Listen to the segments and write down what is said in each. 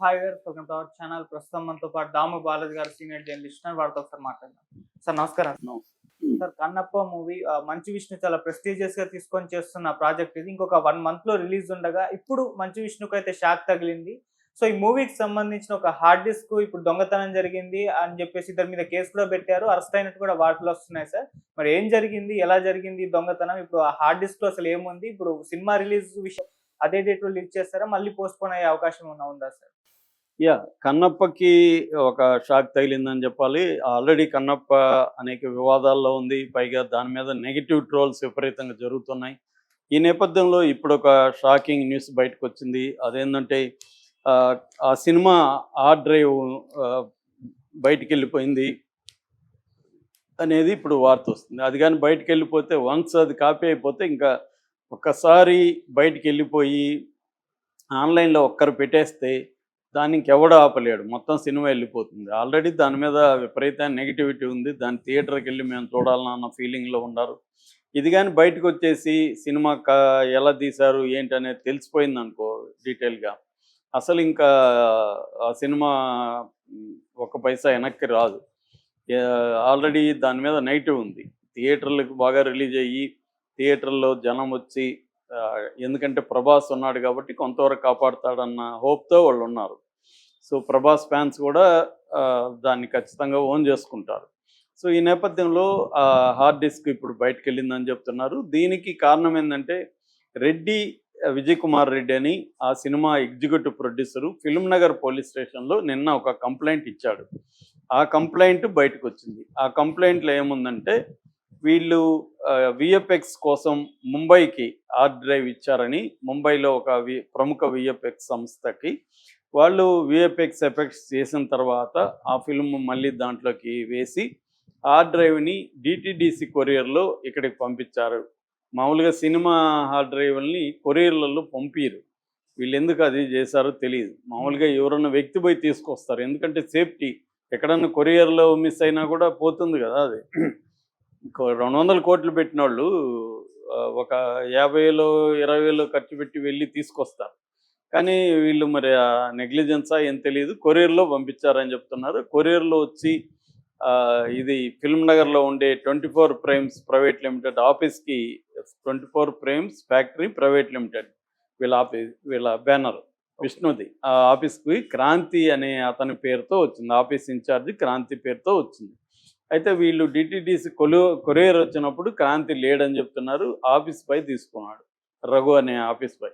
Welcome to our channel ప్రస్తుతం మనతో పాటు దాము బాలాజీ గారు సీనియర్ జర్నలిస్ట్ అని వారితో ఒకసారి మాట్లాడదాం. సార్ నమస్కారం. సార్ కన్నప్ప మూవీ మంచి విష్ణు చాలా ప్రెస్టీజియస్గా తీసుకొని చేస్తున్న ప్రాజెక్ట్ ఇది. ఇంకొక వన్ మంత్లో రిలీజ్ ఉండగా ఇప్పుడు మంచి విష్ణుకు అయితే షాక్ తగిలింది. సో ఈ మూవీకి సంబంధించిన ఒక హార్డ్ డిస్క్ ఇప్పుడు దొంగతనం జరిగింది అని చెప్పేసి ఇద్దరి మీద కేసు కూడా పెట్టారు. అరెస్ట్ అయినట్టు కూడా వార్తలు వస్తున్నాయి సార్. మరి ఏం జరిగింది? ఎలా జరిగింది దొంగతనం? ఇప్పుడు ఆ హార్డ్ డిస్క్లో అసలు ఏముంది? ఇప్పుడు సినిమా రిలీజ్ విషయం అదే డేట్లో రిలీజ్ చేస్తారా? మళ్ళీ పోస్ట్ పోన్ అయ్యే అవకాశం ఉన్నా ఉందా సార్? యా కన్నప్పకి ఒక షాక్ తగిలిందని చెప్పాలి. ఆల్రెడీ కన్నప్ప అనేక వివాదాల్లో ఉంది. పైగా దాని మీద నెగిటివ్ ట్రోల్స్ విపరీతంగా జరుగుతున్నాయి. ఈ నేపథ్యంలో ఇప్పుడు ఒక షాకింగ్ న్యూస్ బయటకు వచ్చింది. అదేంటంటే ఆ, సినిమా ఆ డ్రైవ్ బయటికి వెళ్ళిపోయింది అనేది ఇప్పుడు వార్త వస్తుంది. అది కానీ బయటికి వెళ్ళిపోతే వన్స్ అది కాపీ అయిపోతే ఇంకా ఒక్కసారి బయటికి వెళ్ళిపోయి ఆన్లైన్లో ఒక్కరు పెట్టేస్తే దాన్ని ఇంకెవడ ఆపలేడు. మొత్తం సినిమా వెళ్ళిపోతుంది. ఆల్రెడీ దాని మీద విపరీతమైన నెగిటివిటీ ఉంది. దాని థియేటర్కి వెళ్ళి మేము చూడాలన్న ఫీలింగ్లో ఉన్నారు. ఇది కానీ బయటకు వచ్చేసి సినిమా ఎలా తీశారు ఏంటి అనేది తెలిసిపోయింది అనుకో డీటెయిల్గా అసలు ఇంకా ఆ సినిమా ఒక పైసా వెనక్కి రాదు. ఆల్రెడీ దాని మీద నెగిటివ్ ఉంది. థియేటర్లకు బాగా రిలీజ్ అయ్యి థియేటర్లో జనం వచ్చి ఎందుకంటే ప్రభాస్ ఉన్నాడు కాబట్టి కొంతవరకు కాపాడుతాడన్న హోప్తో వాళ్ళు ఉన్నారు. సో ప్రభాస్ ఫ్యాన్స్ కూడా దాన్ని ఖచ్చితంగా ఓన్ చేసుకుంటారు. సో ఈ నేపథ్యంలో హార్డ్ డిస్క్ ఇప్పుడు బయటకు వెళ్ళిందని చెప్తున్నారు. దీనికి కారణం ఏంటంటే రెడ్డి విజయ్ కుమార్ రెడ్డి అని ఆ cinema executive producer film Nagar police స్టేషన్లో నిన్న ఒక కంప్లైంట్ ఇచ్చాడు. ఆ కంప్లైంట్ బయటకు వచ్చింది ఆ కంప్లైంట్లో ఏముందంటే వీళ్ళు విఎఫ్ఎక్స్ కోసం ముంబైకి హార్డ్ డ్రైవ్ ఇచ్చారని ముంబైలో ఒక వి ప్రముఖ విఎఫ్ఎక్స్ సంస్థకి వాళ్ళు విఎఫ్ఎక్స్ ఎఫెక్ట్స్ చేసిన తర్వాత ఆ ఫిల్మ్ మళ్ళీ దాంట్లోకి వేసి హార్డ్ డ్రైవ్ని డిటిడిసి కొరియర్లో ఇక్కడికి పంపించారు. మామూలుగా సినిమా హార్డ్ డ్రైవ్ని కొరియర్లలో పంపిరు. వీళ్ళు ఎందుకు అది చేశారో తెలియదు. మామూలుగా ఎవరన్నా వ్యక్తి పోయి తీసుకొస్తారు. ఎందుకంటే సేఫ్టీ. ఎక్కడన్నా కొరియర్లో మిస్ అయినా కూడా పోతుంది కదా అది. రెండు వందల కోట్లు పెట్టిన వాళ్ళు ఒక యాభై వేలు ఇరవై వేలు ఖర్చు పెట్టి వెళ్ళి తీసుకొస్తారు. కానీ వీళ్ళు మరి ఆ నెగ్లిజెన్సా ఏం తెలియదు కొరియర్లో పంపించారని చెప్తున్నారు. కొరియర్లో వచ్చి ఇది ఫిల్మ్ నగర్లో ఉండే twenty four primes private limited ఆఫీస్కి twenty four primes factory private limited వీళ్ళ ఆఫీస్ వీళ్ళ బ్యానర్. విష్ణుది. ఆ ఆఫీస్కి క్రాంతి అనే అతని పేరుతో వచ్చింది. ఆఫీస్ ఇన్ఛార్జ్ క్రాంతి పేరుతో వచ్చింది. అయితే వీళ్ళు డిటిడిసి కొలు కొరియర్ వచ్చినప్పుడు క్రాంతి లేడని చెప్తున్నారు. ఆఫీస్ పై తీసుకున్నాడు. రఘు అనే ఆఫీస్ పై.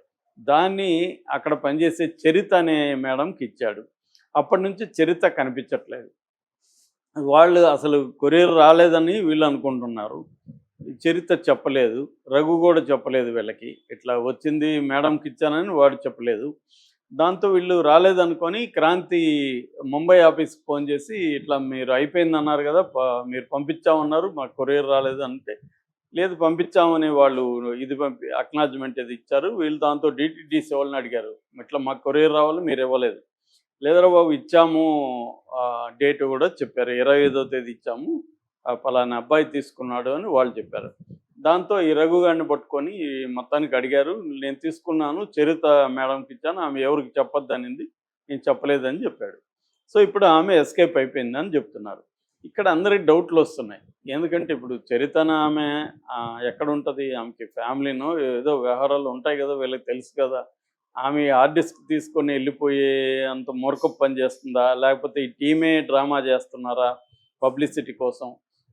దాన్ని అక్కడ పనిచేసే చరిత అనే మేడంకి ఇచ్చాడు. అప్పటి నుంచి చరిత కనిపించట్లేదు. వాళ్ళు అసలు కొరియర్ రాలేదని వీళ్ళు అనుకుంటున్నారు. చరిత చెప్పలేదు. రఘు కూడా చెప్పలేదు వీళ్ళకి. ఇట్లా వచ్చింది మేడంకి ఇచ్చానని వాడు చెప్పలేదు. దాంతో వీళ్ళు రాలేదనుకొని క్రాంతి ముంబై ఆఫీస్కి ఫోన్ చేసి ఇట్లా మీరు అయిపోయింది అన్నారు కదా మీరు పంపించామన్నారు మాకు కొరియర్ రాలేదు అంటే లేదు పంపించామని వాళ్ళు ఇది పంపి అక్నాలజ్మెంట్ ఇది ఇచ్చారు. వీళ్ళు దాంతో డిటిడిసి వాళ్ళని అడిగారు. ఇట్లా మాకు కొరియర్ రావాలి మీరు ఇవ్వలేదు. లేదరా బాబు ఇచ్చాము. డేట్ కూడా చెప్పారు. ఇరవై ఐదో తేదీ ఇచ్చాము. ఆ పలానా అబ్బాయి తీసుకున్నాడు అని వాళ్ళు చెప్పారు. దాంతో ఈ రఘు గారిని పట్టుకొని మొత్తానికి అడిగారు. నేను తీసుకున్నాను చరిత మేడంకి ఇచ్చాను ఆమె ఎవరికి చెప్పొద్దనింది నేను చెప్పలేదని చెప్పాడు. సో ఇప్పుడు ఆమె ఎస్కేప్ అయిపోయిందని చెప్తున్నారు. ఇక్కడ అందరికి డౌట్లు వస్తున్నాయి. ఎందుకంటే ఇప్పుడు చరితన ఆమె ఎక్కడుంటుంది? ఆమెకి ఫ్యామిలీనో ఏదో వ్యవహారాలు ఉంటాయి కదా వీళ్ళకి తెలుసు కదా. ఆమె ఆర్టిస్ట్ తీసుకొని వెళ్ళిపోయే అంత మూర్ఖపు పని చేస్తుందా? లేకపోతే ఈ టీమే డ్రామా చేస్తున్నారా పబ్లిసిటీ కోసం?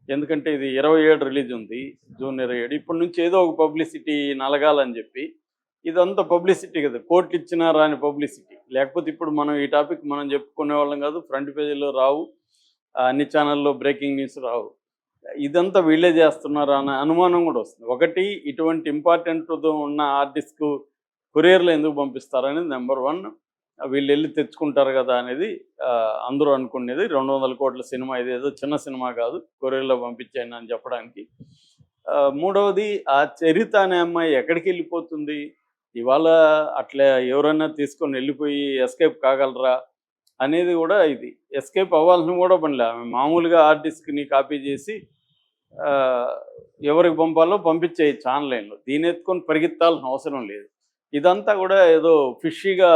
ఎందుకంటే ఇది ఇరవై ఏడు రిలీజ్ ఉంది జూన్ ఇరవై ఏడు. ఇప్పటి నుంచి ఏదో ఒక పబ్లిసిటీ నలగాలని చెప్పి ఇదంతా పబ్లిసిటీ కదా. కోర్టు ఇచ్చినా రాని పబ్లిసిటీ. లేకపోతే ఇప్పుడు మనం ఈ టాపిక్ మనం చెప్పుకునే వాళ్ళం కాదు ఫ్రంట్ పేజీలో రావు అన్ని ఛానల్లో బ్రేకింగ్ న్యూస్ రావు. ఇదంతా వీళ్ళే చేస్తున్నారా అనే అనుమానం కూడా వస్తుంది. ఒకటి ఇటువంటి ఇంపార్టెంట్ ఉన్న ఆర్టిస్ట్కు కొరియర్లు ఎందుకు పంపిస్తారు అనేది నెంబర్ వన్ వీళ్ళు వెళ్ళి తెచ్చుకుంటారు కదా అనేది ఆ, అందరూ అనుకునేది. రెండు వందల కోట్ల సినిమా ఇదేదో చిన్న సినిమా కాదు కొరియర్లో పంపించాను అని చెప్పడానికి. ఆ, మూడవది ఆ చరిత అనే అమ్మాయి ఎక్కడికి వెళ్ళిపోతుంది? ఇవాళ అట్లా ఎవరైనా తీసుకొని వెళ్ళిపోయి ఎస్కేప్ కాగలరా? అనేది కూడా ఇది. ఎస్కేప్ అవ్వాల్సిన కూడా పనిలే ఆమె మామూలుగా ఆర్టిస్ట్ని కాపీ చేసి ఎవరికి పంపాలో పంపించేయచ్చు ఆన్లైన్లో దీని ఎత్తుకొని పరిగెత్తాల్సిన అవసరం లేదు. ఇదంతా కూడా ఏదో ఫిషీగా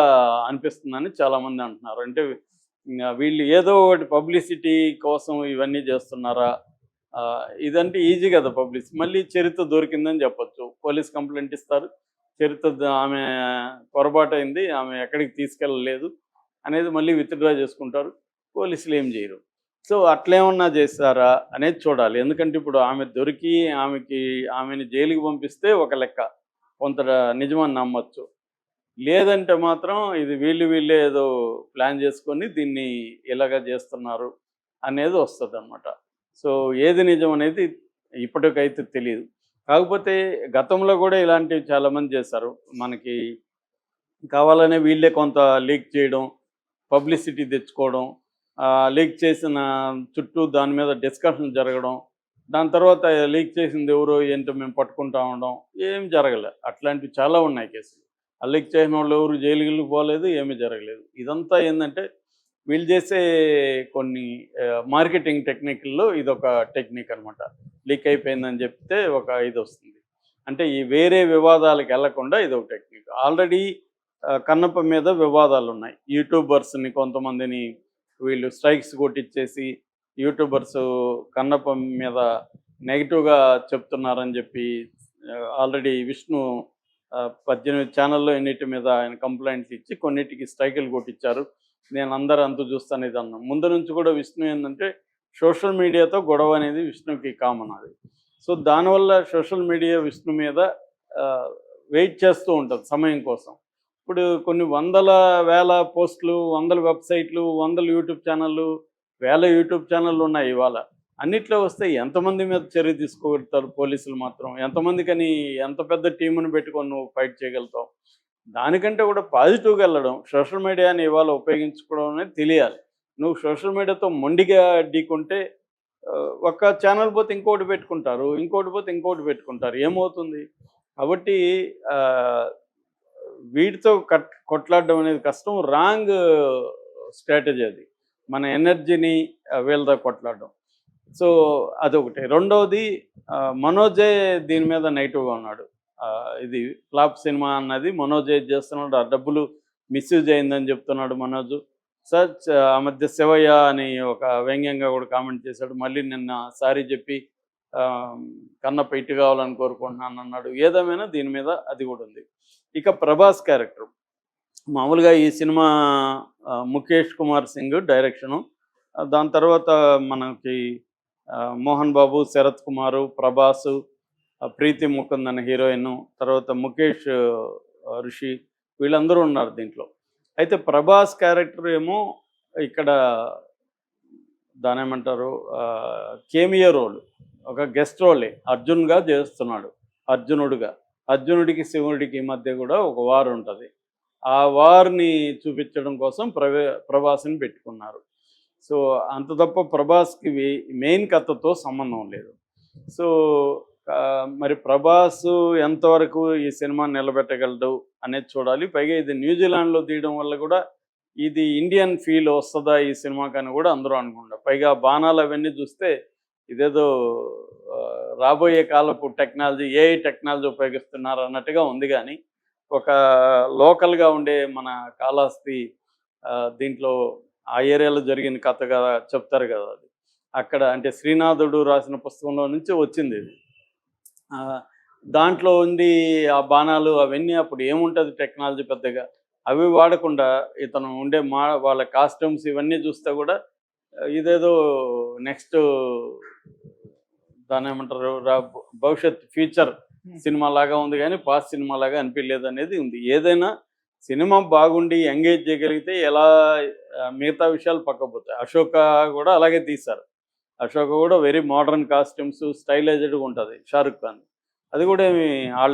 అనిపిస్తుందని చాలామంది అంటున్నారు. అంటే వీళ్ళు ఏదో ఒకటి పబ్లిసిటీ కోసం ఇవన్నీ చేస్తున్నారా? ఇదంటే ఈజీ కదా పబ్లిసిటీ మళ్ళీ చరిత్ర దొరికిందని చెప్పొచ్చు. పోలీస్ కంప్లైంట్ ఇస్తారు. చరిత్ర ఆమె పొరపాటు అయింది ఆమె ఎక్కడికి తీసుకెళ్ళలేదు. అనేది మళ్ళీ విత్డ్రా చేసుకుంటారు. పోలీసులు ఏం చేయరు. సో అట్లేమన్నా చేస్తారా అనేది చూడాలి. ఎందుకంటే ఇప్పుడు ఆమె దొరికి ఆమెకి ఆమెని జైలుకి పంపిస్తే ఒక లెక్క. కొంత నిజమని నమ్మచ్చు. లేదంటే మాత్రం ఇది వీళ్ళు వీళ్ళే ఏదో ప్లాన్ చేసుకొని దీన్ని ఇలాగ చేస్తున్నారు అనేది వస్తుంది అనమాట సో ఏది నిజం అనేది ఇప్పటికైతే తెలియదు కాకపోతే గతంలో కూడా ఇలాంటివి చాలామంది చేశారు. మనకి కావాలనే వీళ్ళే కొంత లీక్ చేయడం పబ్లిసిటీ తెచ్చుకోవడం లీక్ చేసిన చుట్టూ దాని మీద డిస్కషన్ జరగడం దాని తర్వాత లీక్ చేసింది ఎవరో ఏంటో మేము పట్టుకుంటా ఉండడం ఏం జరగలే. అట్లాంటివి చాలా ఉన్నాయి కేసులు. ఆ లీక్ చేసిన వాళ్ళు ఎవరు జైలుకి పోలేదు ఏమీ జరగలేదు. ఇదంతా ఏంటంటే వీళ్ళు చేసే కొన్ని మార్కెటింగ్ టెక్నిక్ల్లో ఇదొక టెక్నిక్ అనమాట లీక్ అయిపోయిందని చెప్తే ఒక ఇది వస్తుంది. అంటే ఈ వేరే వివాదాలకు వెళ్ళకుండా ఇది ఒక టెక్నిక్. ఆల్రెడీ కన్నప్ప మీద వివాదాలు ఉన్నాయి యూట్యూబర్స్ని కొంతమందిని వీళ్ళు స్ట్రైక్స్ కొట్టించేసి యూట్యూబర్స్ కన్నప్ప మీద నెగిటివ్గా చెప్తున్నారని చెప్పి ఆల్రెడీ విష్ణు పద్దెనిమిది ఛానల్లో ఎన్నిటి మీద ఆయన కంప్లైంట్స్ ఇచ్చి కొన్నిటికి స్ట్రైకులు కొట్టించారు నేను అందరు అంత చూస్తాను ఇది అన్నాను ముందు నుంచి కూడా విష్ణు ఏంటంటే సోషల్ మీడియాతో గొడవ అనేది విష్ణుకి కామన్ అది. సో దానివల్ల సోషల్ మీడియా విష్ణు మీద వెయిట్ చేస్తూ ఉంటుంది సమయం కోసం. ఇప్పుడు కొన్ని వందల వేల పోస్టులు వందల వెబ్సైట్లు వందల యూట్యూబ్ ఛానళ్ళు వేల యూట్యూబ్ ఛానళ్ళు ఉన్నాయి ఇవాళ. అన్నిట్లో వస్తే ఎంతమంది మీద చర్య తీసుకోగలుగుతారు పోలీసులు మాత్రం? ఎంతమందికని ఎంత పెద్ద టీమును పెట్టుకొని నువ్వు ఫైట్ చేయగలుగుతావు? దానికంటే కూడా పాజిటివ్గా వెళ్ళడం సోషల్ మీడియాని ఇవాళ ఉపయోగించుకోవడం అనేది తెలియాలి. నువ్వు సోషల్ మీడియాతో మొండిగా ఢీకుంటే ఒక ఒక్క ఛానల్ పోతే ఇంకోటి పెట్టుకుంటారు ఇంకోటి పోతే ఇంకోటి పెట్టుకుంటారు. ఏమవుతుంది? కాబట్టి వీటితో కట్ కొట్లాడడం అనేది కష్టం. రాంగ్ స్ట్రాటజీ అది. మన ఎనర్జీని వీళ్ళతో కొట్లాడడం. సో అదొకటి. రెండవది మనోజయ్ మనోజే దీని మీద నెగిటివ్గా ఉన్నాడు. ఇది ఫ్లాప్ సినిమా అన్నది మనోజే చేస్తున్నాడు ఆ డబ్బులు మిస్యూజ్ అయిందని చెప్తున్నాడు మనోజ్. సార్ ఆ మధ్య శివయ్య అని ఒక వ్యంగ్యంగా కూడా కామెంట్ చేశాడు. మళ్ళీ నిన్న సారీ చెప్పి కన్న పెట్టి కావాలని కోరుకుంటున్నాను అన్నాడు. ఏదేమైనా దీని మీద అది కూడా ఉంది. ఇక ప్రభాస్ క్యారెక్టర్. మామూలుగా ఈ సినిమా ముఖేష్ కుమార్ సింగ్ డైరెక్షను దాని తర్వాత మనకి మోహన్ బాబు శరత్ కుమారు ప్రభాస్ ప్రీతి ముకుంద్ అనే హీరోయిన్ తర్వాత ముఖేష్ ఋషి వీళ్ళందరూ ఉన్నారు దీంట్లో. అయితే ప్రభాస్ క్యారెక్టర్ ఏమో ఇక్కడ దాని ఏమంటారు కేమియో రోల్. ఒక గెస్ట్ రోలే అర్జున్గా చేస్తున్నాడు అర్జునుడుగా. అర్జునుడికి శివుడికి మధ్య కూడా ఒక వార్ ఉంటుంది. ఆ వార్ని చూపించడం కోసం ప్రవే ప్రభాస్ని పెట్టుకున్నారు. సో అంత తప్ప ప్రభాస్కి మెయిన్ కథతో సంబంధం లేదు. సో మరి ప్రభాస్ ఎంతవరకు ఈ సినిమా నిలబెట్టగలడు అనేది చూడాలి. పైగా ఇది న్యూజిలాండ్లో తీయడం వల్ల కూడా ఇది ఇండియన్ ఫీల్ వస్తుందా ఈ సినిమాకి అని కూడా అందరూ అనుకుంటారు. పైగా బాణాలు అవన్నీ చూస్తే ఇదేదో రాబోయే కాలపు టెక్నాలజీ ఏ టెక్నాలజీ ఉపయోగిస్తున్నారు అన్నట్టుగా ఉంది కానీ ఒక లోకల్గా ఉండే మన కాళహస్తి దీంట్లో ఆ ఏరియాలో జరిగిన కథ కదా చెప్తారు కదా అది. అక్కడ అంటే శ్రీనాథుడు రాసిన పుస్తకంలో నుంచి వచ్చింది ఇది. ఆ, దాంట్లో ఉంది ఆ బాణాలు అవన్నీ అప్పుడు ఏముంటుంది టెక్నాలజీ పెద్దగా? అవి వాడకుండా ఇతను ఉండే మా వాళ్ళ కాస్ట్యూమ్స్ ఇవన్నీ చూస్తే కూడా ఇదేదో నెక్స్ట్ దాని ఏమంటారు? రా- భవిష్యత్ ఫ్యూచర్ సినిమా లాగా ఉంది కానీ పాస్ట్ సినిమా లాగా అనిపించలేదు అనేది ఉంది. ఏదైనా సినిమా బాగుండి ఎంగేజ్ చేయగలిగితే ఎలా మిగతా విషయాలు పక్కపోతాయి. అశోక కూడా అలాగే తీశారు. అశోక కూడా వెరీ మోడర్న్ కాస్ట్యూమ్స్ స్టైలైజ్డ్గా ఉంటుంది షారుఖ్ ఖాన్. అది కూడా ఏమి ఆడలేదు.